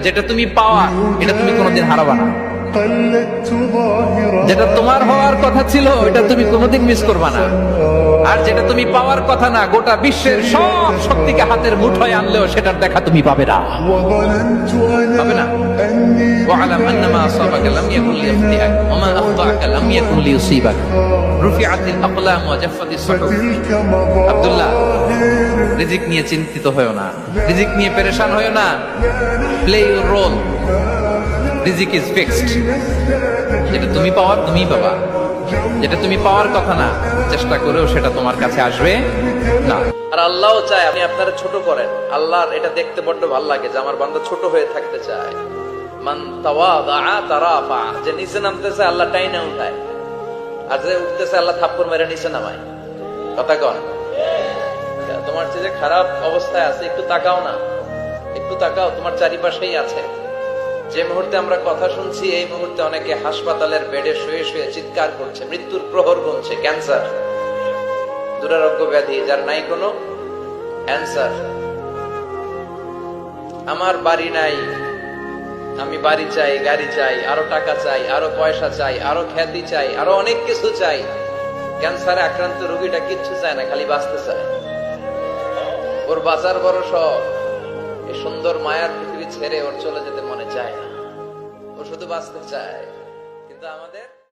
যেটা তুমি পাওয়া, এটা তুমি কোনোদিন হারাবা না। যেটা তোমার হওয়ার কথা ছিল এটা তুমি কোনোদিন মিস করবা না। আর যেটা তুমি পাওয়ার কথা না গোটা বিশ্বের সব শক্তিকে হাতের মুঠোয় আনলেও সেটার দেখা তুমি পাবে না وظننت পাবে না أنا أني واعلم ان ما اصابك لم يكن ليخطئك وما اخطاك لم يكن ليصيبك رفعت الاقلام وجفت الصحف فتلك আব্দুল্লাহ مظاهر রিজিক নিয়ে চিন্তিত হয়েও না রিজিক নিয়ে পেরেশান হয়েও না প্লে ইউর রোল রিজিক ইজ ফিক্সড যেটা তুমি পাওয়ার তুমিই পাবা যেটা তুমি পাওয়ার কথা না, চেষ্টা করেও সেটা তোমার কাছে আসবে না। আর আল্লাহও চায় আপনি আপনারা ছোট করেন। আল্লাহর এটা দেখতে বড্ড ভালো লাগে যে আমার বান্দা ছোট হয়ে থাকতে চায়। মান যে নিচে নামতেছে আল্লাহ টাইনা উঠায়। আর যে উঠতেছে আল্লাহ থাপ্পড় মেরে নিচে নামায়। কথা কন। তোমার যে খারাপ অবস্থায় আছে, একটু তাকাও না। একটু তাকাও, তোমার চারিপাশেই আছে। যে মুহূর্তে আমরা কথা শুনছি, এই মুহূর্তে অনেকে হাসপাতালের বেডে শুয়ে শুয়ে চিৎকার করছে, মৃত্যুর প্রহর গুনছে ক্যান্সার। দুরারোগ্য ব্যাধি, যার নাই কোনো অ্যান্সার। আমার বাড়ি নাই, আমি বাড়ি চাই, গাড়ি চাই, আরও টাকা চাই, আরও পয়সা চাই, আরও খ্যাতি চাই, আরও অনেক কিছু চাই। ক্যান্সারে আক্রান্ত রোগীটা কিচ্ছু চায় না, খালি বাঁচতে চায়। ওর বাঁচার বড় শখ, এই সুন্দর মায়ার ছেড়ে ওর চলে যেতে মনে চায় না। ও শুধু বাঁচতে চায়। কিন্তু আমাদের